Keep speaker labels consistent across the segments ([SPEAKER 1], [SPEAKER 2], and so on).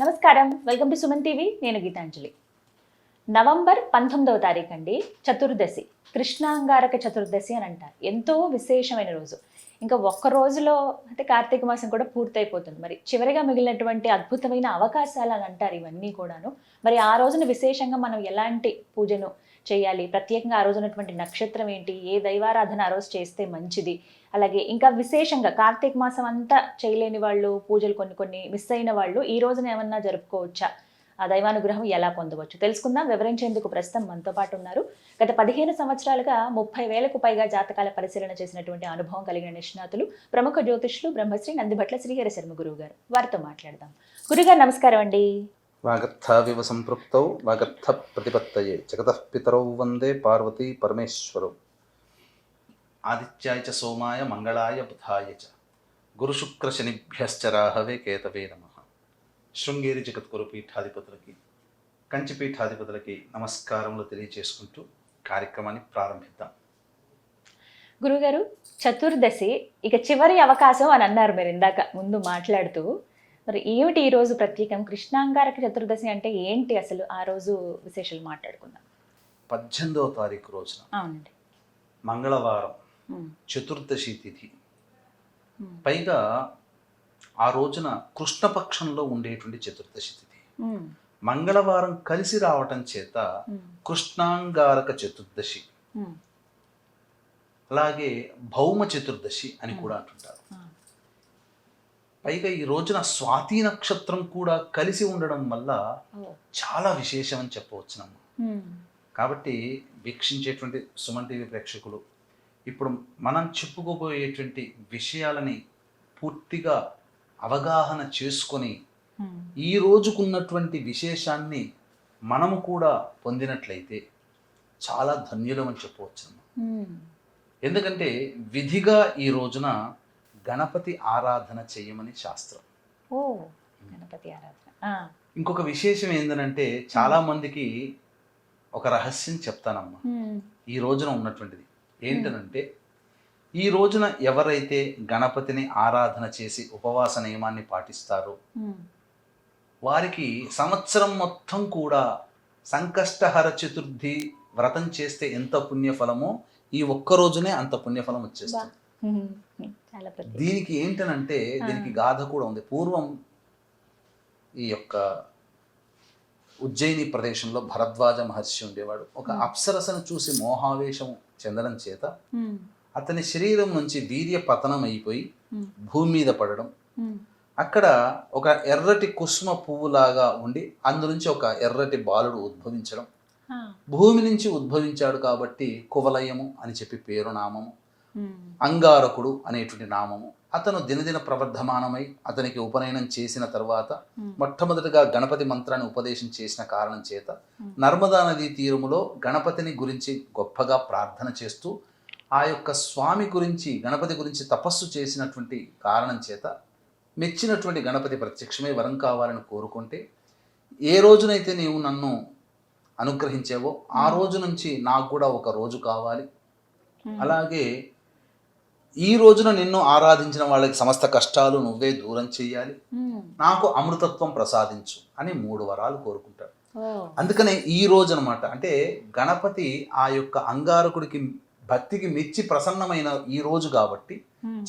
[SPEAKER 1] నమస్కారం. Welcome to Suman TV. నేను Geetanjali. November పంతొమ్మిదవ తారీఖు అండి చతుర్దశి. కృష్ణాంగారక చతుర్దశి అని అంటారు. ఎంతో విశేషమైన రోజు. ఇంకా ఒక్క రోజులో అంటే కార్తీక మాసం కూడా పూర్తయిపోతుంది. మరి చివరిగా మిగిలినటువంటి అద్భుతమైన అవకాశాలు అని అంటారు ఇవన్నీ కూడాను. మరి ఆ రోజున విశేషంగా మనం ఎలాంటి పూజను చేయాలి? ప్రత్యేకంగా ఆ రోజు ఉన్నటువంటి నక్షత్రం ఏంటి? ఏ దైవారాధన ఆ రోజు చేస్తే మంచిది? అలాగే ఇంకా విశేషంగా కార్తీక మాసం అంతా చేయలేని వాళ్ళు పూజలు కొన్ని కొన్ని మిస్ అయిన వాళ్ళు ఈ రోజున ఏమన్నా జరుపుకోవచ్చా? ఆ దైవానుగ్రహం ఎలా పొందవచ్చు? తెలుసుకుందాం. వివరించేందుకు ప్రస్తుతం మనతో పాటు ఉన్నారు. గత పదిహేను సంవత్సరాలుగా ముప్పై వేలకు పైగా జాతకాల పరిశీలన చేసినటువంటి అనుభవం కలిగిన నిష్ణాతులు ప్రముఖ జ్యోతిష్లు బ్రహ్మశ్రీ నందిభట్ల శ్రీహరి శర్మ గురువు గారు వారితో మాట్లాడదాం. గురుగారు నమస్కారం అండి.
[SPEAKER 2] వాగర్థావివ సంపృక్తౌ వాగర్థ ప్రతిపత్తయే. జగతః పితరౌ వందే పార్వతీ పరమేశ్వరౌ. ఆదిత్యాయ చ సోమాయ మంగళాయ బుధాయ చ. గురుశుక్రశనిభ్యశ్చ రాహవే కేతవే నమః. శృంగేరి జగద్గురు పీఠాధిపతులకి కంచి పీఠాధిపతులకి నమస్కారములు తెలియజేసుకుంటూ కార్యక్రమాన్ని ప్రారంభిద్దాం.
[SPEAKER 1] గురుగారు చతుర్దశి ఇక చివరి అవకాశం అని అన్నారు మీరు ఇందాక ముందు మాట్లాడుతూ. మరి ఏమిటి ఈ రోజు ప్రత్యేకం? కృష్ణాంగారక చతుర్దశి అంటే ఏంటి అసలు? ఆ రోజు విశేషాలు మాట్లాడుకుందాం.
[SPEAKER 2] పద్దెనిమిదవ తారీఖు రోజున
[SPEAKER 1] అవునండి.
[SPEAKER 2] మంగళవారం చతుర్దశి తిథి. పైగా ఆ రోజున కృష్ణపక్షంలో ఉండేటువంటి చతుర్దశి తిథి మంగళవారం కలిసి రావటం చేత కృష్ణాంగారక చతుర్దశి. అలాగే భౌమ చతుర్దశి అని కూడా అంటుంటారు. పైగా ఈ రోజున స్వాతి నక్షత్రం కూడా కలిసి ఉండడం వల్ల చాలా విశేషం అని చెప్పవచ్చునమ్మ. కాబట్టి వీక్షించేటువంటి సుమన్ టీవీ ప్రేక్షకులు ఇప్పుడు మనం చెప్పుకోబోయేటువంటి విషయాలని పూర్తిగా అవగాహన చేసుకొని ఈ రోజుకున్నటువంటి విశేషాన్ని మనము కూడా పొందినట్లయితే చాలా ధన్యులమని చెప్పవచ్చు
[SPEAKER 1] ఉమ్,
[SPEAKER 2] ఎందుకంటే విధిగా ఈ రోజున గణపతి ఆరాధన చేయమని శాస్త్రం.
[SPEAKER 1] ఓ గణపతి ఆరాధన.
[SPEAKER 2] ఇంకొక విశేషం ఏంటంటే చాలా మందికి ఒక రహస్యం చెప్తానమ్మా. ఈ రోజున ఉన్నటువంటిది. ఏంటనంటే ఈ రోజున ఎవరైతే గణపతిని ఆరాధన చేసి ఉపవాస నియమాన్ని పాటిస్తారో
[SPEAKER 1] ఉమ్,
[SPEAKER 2] వారికి సంవత్సరం మొత్తం కూడా సంకష్టహర చతుర్థి వ్రతం చేస్తే ఎంత పుణ్యఫలమో ఈ ఒక్క రోజునే అంత పుణ్యఫలం వచ్చేస్తుంది.
[SPEAKER 1] చాలా ప్రత్యేకం.
[SPEAKER 2] దీనికి ఏంటనంటే దీనికి గాథ కూడా ఉంది. పూర్వం ఈ యొక్క ఉజ్జయిని ప్రదేశంలో భరద్వాజ మహర్షి ఉండేవాడు. ఒక అప్సరసను చూసి మోహావేశం చెందడం చేత అతని శరీరం నుంచి వీర్య పతనం అయిపోయి భూమి మీద పడడం. అక్కడ ఒక ఎర్రటి కుసుమ పువ్వులాగా ఉండి అందు నుంచి ఒక ఎర్రటి బాలుడు ఉద్భవించడం. భూమి నుంచి ఉద్భవించాడు కాబట్టి కువలయము అని చెప్పి పేరు నామము. అంగారకుడు అనేటువంటి నామము. అతను దినదిన ప్రవర్ధమానమై అతనికి ఉపనయనం చేసిన తర్వాత మొట్టమొదటిగా గణపతి మంత్రాన్ని ఉపదేశం చేసిన కారణం చేత. నర్మదా నదీ తీరములో గణపతిని గురించి గొప్పగా ప్రార్థన చేస్తూ ఆ యొక్క స్వామి గురించి గణపతి గురించి తపస్సు చేసినటువంటి కారణం చేత మెచ్చినటువంటి గణపతి ప్రత్యక్షమే వరం కావాలని కోరుకుంటే ఏ రోజునైతే నీవు నన్ను అనుగ్రహించావో ఆ రోజు నుంచి నాకు కూడా ఒక రోజు కావాలి. అలాగే ఈ రోజున నిన్ను ఆరాధించిన వాళ్ళకి సమస్త కష్టాలు నువ్వే దూరం చేయాలి నాకు అమృతత్వం ప్రసాదించు అని మూడు వరాలు కోరుకుంటాడు అందుకనే ఈ రోజు అనమాట అంటే గణపతి ఆ యొక్క అంగారకుడికి భక్తికి మెచ్చి ప్రసన్నమైన ఈ రోజు కాబట్టి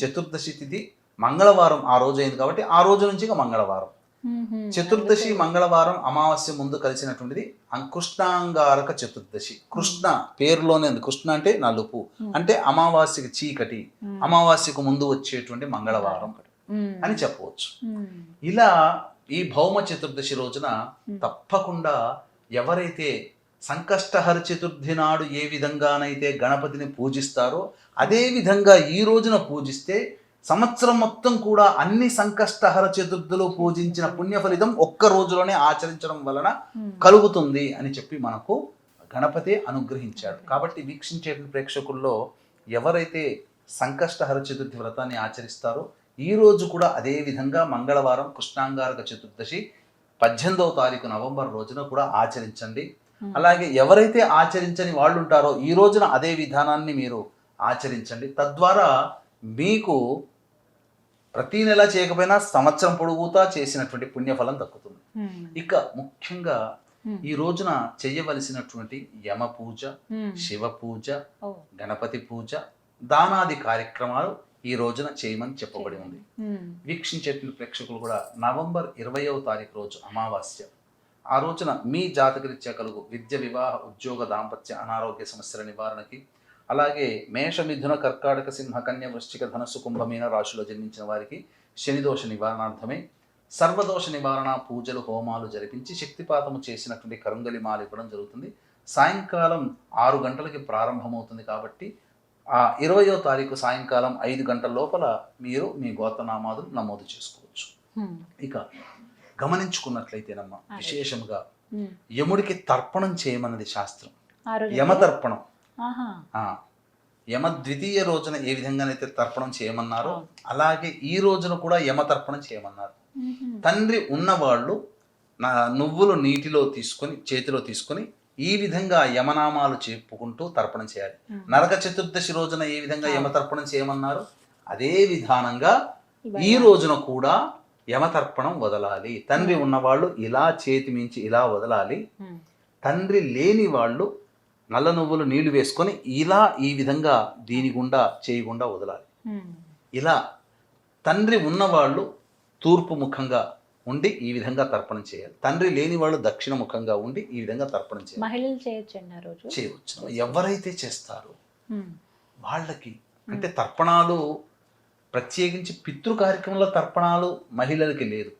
[SPEAKER 2] చతుర్దశి తిథి మంగళవారం ఆ రోజు అయింది కాబట్టి ఆ రోజు నుంచి ఇక మంగళవారం. చతుర్దశి మంగళవారం అమావాస్య ముందు కలిసినటువంటిది కృష్ణాంగారక చతుర్దశి. కృష్ణ పేరులోనే ఉంది. కృష్ణ అంటే నలుపు. అంటే అమావాస్యకి చీకటి. అమావాస్యకు ముందు వచ్చేటువంటి మంగళవారం. అని చెప్పవచ్చు. ఇలా ఈ భౌమ చతుర్దశి రోజున. తప్పకుండా ఎవరైతే సంకష్టహర చతుర్థి నాడు ఏ విధంగానైతే గణపతిని పూజిస్తారో అదే విధంగా ఈ రోజున పూజిస్తే సంవత్సరం మొత్తం కూడా అన్ని సంకష్టహర చతుర్థులు పూజించిన పుణ్య ఫలితం ఒక్క రోజులోనే ఆచరించడం వలన
[SPEAKER 1] ఉమ్,
[SPEAKER 2] కలుగుతుంది అని చెప్పి మనకు గణపతి అనుగ్రహించాడు. కాబట్టి వీక్షించే ప్రేక్షకుల్లో ఎవరైతే సంకష్టహర చతుర్థి వ్రతాన్ని ఆచరిస్తారో ఈ రోజు కూడా అదే విధంగా మంగళవారం కృష్ణాంగారక చతుర్దశి పద్దెనిమిదవ తారీఖు నవంబర్ రోజున కూడా ఆచరించండి. అలాగే ఎవరైతే ఆచరించని వాళ్ళు ఉంటారో ఈ రోజున అదే విధానాన్ని మీరు ఆచరించండి. తద్వారా మీకు ప్రతి నెల చేయకపోయినా సంవత్సరం పొడుగుతా చేసినటువంటి పుణ్యఫలం దక్కుతుంది.
[SPEAKER 1] ఉమ్,
[SPEAKER 2] ఇక ముఖ్యంగా
[SPEAKER 1] ఉమ్,
[SPEAKER 2] ఈ రోజున చేయవలసినటువంటి యమ పూజ. శివ పూజ
[SPEAKER 1] ఓ,
[SPEAKER 2] గణపతి పూజ దానాది కార్యక్రమాలు ఈ రోజున చేయమని చెప్పబడి ఉంది. వీక్షించేటువంటి ప్రేక్షకులు కూడా నవంబర్ ఇరవయవ తారీఖు రోజు అమావాస్య. ఆ రోజున మీ జాతకరీత్యా కలుగు విద్య వివాహ ఉద్యోగ దాంపత్య అనారోగ్య సమస్యల నివారణకి అలాగే మేష మిథున కర్కాటక సింహ కన్య వృశ్చిక ధనస్సు కుంభమీన రాశిలో జన్మించిన వారికి శనిదోష నివారణార్థమై సర్వదోష నివారణ పూజలు హోమాలు జరిపించి శక్తిపాతము చేసినటువంటి కరుంగలి మాల ఇవ్వడం జరుగుతుంది. సాయంకాలం ఆరు గంటలకి ప్రారంభమవుతుంది కాబట్టి ఆ ఇరవయో తారీఖు సాయంకాలం ఐదు గంటల లోపల మీరు మీ గోతనామాదులు నమోదు చేసుకోవచ్చు. ఇక గమనించుకున్నట్లయితేనమ్మా. విశేషంగా. యముడికి తర్పణం చేయమన్నది శాస్త్రం
[SPEAKER 1] ఆహా,
[SPEAKER 2] ఆ, యమ ద్వితీయ రోజున ఏ విధంగానైతే తర్పణం చేయమన్నారో. అలాగే ఈ రోజున కూడా యమతర్పణం చేయమన్నారు
[SPEAKER 1] ఉహుం,
[SPEAKER 2] తండ్రి ఉన్నవాళ్ళు నా నువ్వులు నీటిలో తీసుకొని చేతిలో తీసుకొని ఈ విధంగా యమనామాలు చెప్పుకుంటూ తర్పణం చేయాలి. నరక చతుర్దశి రోజున ఏ విధంగా
[SPEAKER 1] అవును.
[SPEAKER 2] యమతర్పణం చేయమన్నారు అదే విధానంగా. ఈ రోజున కూడా యమతర్పణం వదలాలి. తండ్రి ఉన్నవాళ్ళు ఇలా చేతి మించి ఇలా వదలాలి.
[SPEAKER 1] ఉమ్,
[SPEAKER 2] తండ్రి లేని వాళ్ళు నల్ల నువ్వులు నీళ్ళు వేసుకొని ఇలా ఈ విధంగా దీని గుండా చేయకుండా వదలాలి.
[SPEAKER 1] ఉమ్,
[SPEAKER 2] ఇలా తండ్రి ఉన్నవాళ్ళు తూర్పు ముఖంగా ఉండి ఈ విధంగా తర్పణం చేయాలి. తండ్రి లేని వాళ్ళు దక్షిణ ముఖంగా ఉండి ఈ విధంగా తర్పణం చేయాలి.
[SPEAKER 1] మహిళలు
[SPEAKER 2] చేయవచ్చు ఎవరైతే చేస్తారో వాళ్ళకి అంటే తర్పణాలు ప్రత్యేకించి పితృ కార్యక్రమంలో తర్పణాలు మహిళలకి లేదు.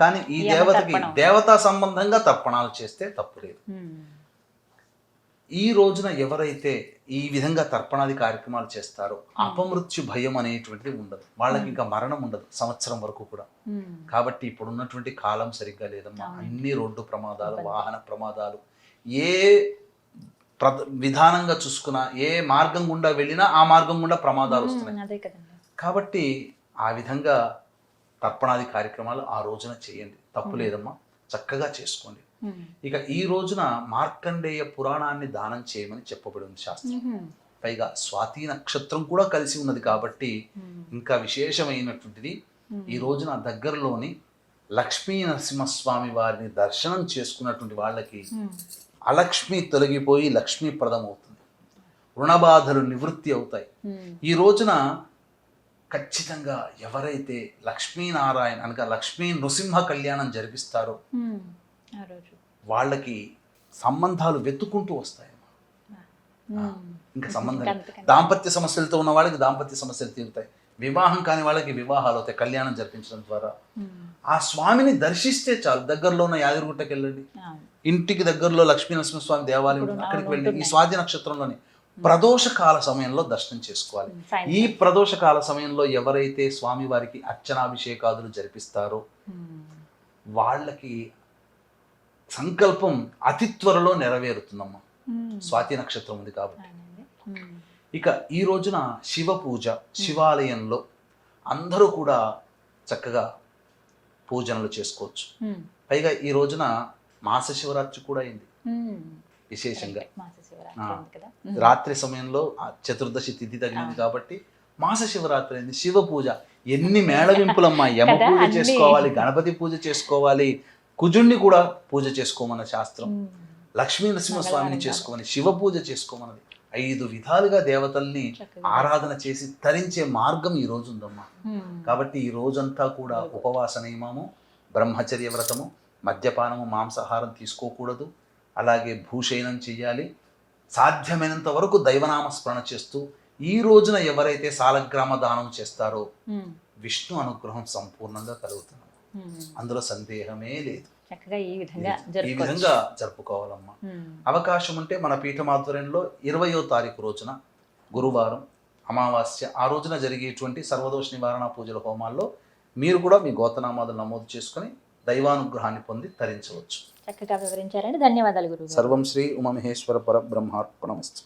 [SPEAKER 2] కానీ ఈ దేవతకి. దేవతా సంబంధంగా తర్పణాలు చేస్తే తప్పు లేదు. ఈ రోజున ఎవరైతే ఈ విధంగా తర్పణాది కార్యక్రమాలు చేస్తారో అపమృత్యు భయం అనేటువంటిది ఉండదు. వాళ్ళకి ఇంకా మరణం ఉండదు సంవత్సరం వరకు కూడా. కాబట్టి ఇప్పుడు ఉన్నటువంటి కాలం సరిగ్గా లేదమ్మా. అన్ని రోడ్డు ప్రమాదాలు. వాహన ప్రమాదాలు ఏ ప్ర విధానంగా చూసుకున్నా ఏ మార్గం గుండా వెళ్ళినా ఆ మార్గం గుండా ప్రమాదాలు వస్తున్నాయి. కాబట్టి ఆ విధంగా తర్పణాది కార్యక్రమాలు ఆ రోజున చేయండి. తప్పు లేదమ్మా. చక్కగా చేసుకోండి. ఇక ఈ రోజున మార్కండేయ పురాణాన్ని దానం చేయమని చెప్పబడి ఉంది శాస్త్రం పైగా స్వాతి నక్షత్రం కూడా కలిసి ఉన్నది కాబట్టి ఇంకా విశేషమైనటువంటిది ఈ రోజున దగ్గరలోని లక్ష్మీ నరసింహస్వామి వారిని దర్శనం చేసుకున్నటువంటి వాళ్ళకి అలక్ష్మి తొలగిపోయి లక్ష్మీప్రదం అవుతుంది రుణబాధలు నివృత్తి అవుతాయి. ఈ రోజున ఖచ్చితంగా ఎవరైతే లక్ష్మీనారాయణ అనగా లక్ష్మీ నృసింహ కళ్యాణం జరిపిస్తారో వాళ్ళకి సంబంధాలు వెతుక్కుంటూ వస్తాయి ఇంకా సంబంధం. దాంపత్య సమస్యలతో ఉన్న వాళ్ళకి దాంపత్య సమస్యలు తీరుతాయి వివాహం కాని వాళ్ళకి వివాహాలు అవుతాయి కళ్యాణం జరిపించడం ద్వారా ఆ స్వామిని దర్శిస్తే చాలు దగ్గరలో ఉన్న యాదగిరిగుట్టకి వెళ్ళండి. ఇంటికి దగ్గరలో లక్ష్మీ నరసింహస్వామి దేవాలయం. అక్కడికి
[SPEAKER 1] అవును,
[SPEAKER 2] వెళ్ళి ఈ. స్వాతి నక్షత్రంలోని ప్రదోష కాల సమయంలో దర్శనం చేసుకోవాలి. ఈ ప్రదోష కాల సమయంలో ఎవరైతే స్వామి వారికి అర్చనాభిషేకాదులు జరిపిస్తారో వాళ్ళకి సంకల్పం అతి త్వరలో నెరవేరుతుందమ్మా. స్వాతి నక్షత్రం ఉంది కాబట్టి. ఇక ఈ రోజున శివ పూజ శివాలయంలో అందరూ కూడా చక్కగా పూజనలు చేసుకోవచ్చు. పైగా ఈ రోజున మాస శివరాత్రి కూడా అయింది. విశేషంగా. రాత్రి సమయంలో చతుర్దశి తిథి తగిలింది
[SPEAKER 1] ఆ.
[SPEAKER 2] కాబట్టి మాస శివరాత్రి అయింది. శివ పూజ. ఎన్ని మేళవింపులమ్మా? యమ పూజ. చేసుకోవాలి గణపతి పూజ చేసుకోవాలి కుజుణ్ణి కూడా పూజ చేసుకోమన్న శాస్త్రం. లక్ష్మీ నరసింహస్వామిని చేసుకోమని శివ పూజ చేసుకోమన్నది. ఐదు విధాలుగా దేవతల్ని ఆరాధన చేసి తరించే మార్గం ఈ రోజు ఉందమ్మా. కాబట్టి ఈ రోజంతా కూడా ఉపవాస నియమము బ్రహ్మచర్య వ్రతము మద్యపానము మాంసాహారం తీసుకోకూడదు. అలాగే భూషయనం చెయ్యాలి సాధ్యమైనంత వరకు దైవనామ స్మరణ చేస్తూ ఈ రోజున ఎవరైతే సాలగ్రామ దానం చేస్తారో విష్ణు అనుగ్రహం సంపూర్ణంగా కలుగుతుంది. అందులో సందేహమే లేదు.
[SPEAKER 1] చక్కగా ఈ విధంగా
[SPEAKER 2] జరుపుకోవాలమ్మా. అవకాశం ఉంటే మన పీఠం ఆధ్వర్యంలో ఇరవయో తారీఖు రోజున గురువారం అమావాస్య ఆ రోజున జరిగేటువంటి సర్వదోష నివారణ పూజల హోమాల్లో మీరు కూడా మీ గోతనామాదులు నమోదు చేసుకొని దైవానుగ్రహాన్ని పొంది తరించవచ్చు.
[SPEAKER 1] చక్కగా వివరించారండి. ధన్యవాదాలు గురువు
[SPEAKER 2] సర్వం శ్రీ ఉమమహేశ్వర పర బ్రహ్మార్పణమస్తు